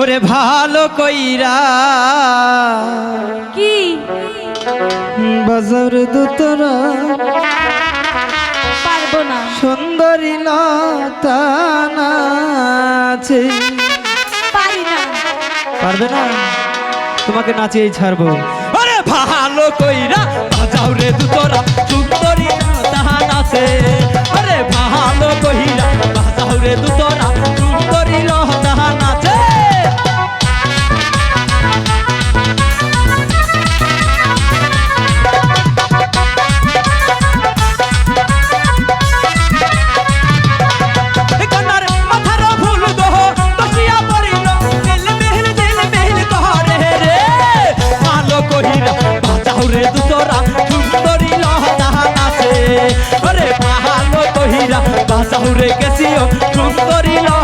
ওরে ভালো কইরা। কি? বাজার দুতরা পারব না। সুন্দরী লতা নাচে। পারি না। পারবে না? তোমাকে নাচেই ছাড়বো। ওরে ভালো কইরা বাজাও রে দুতরা তোরা সুন্দরী লহদাহান আছে ওরে পাহাড় তহিরা বাসা উড়ে গেছিও সুন্দরী লহ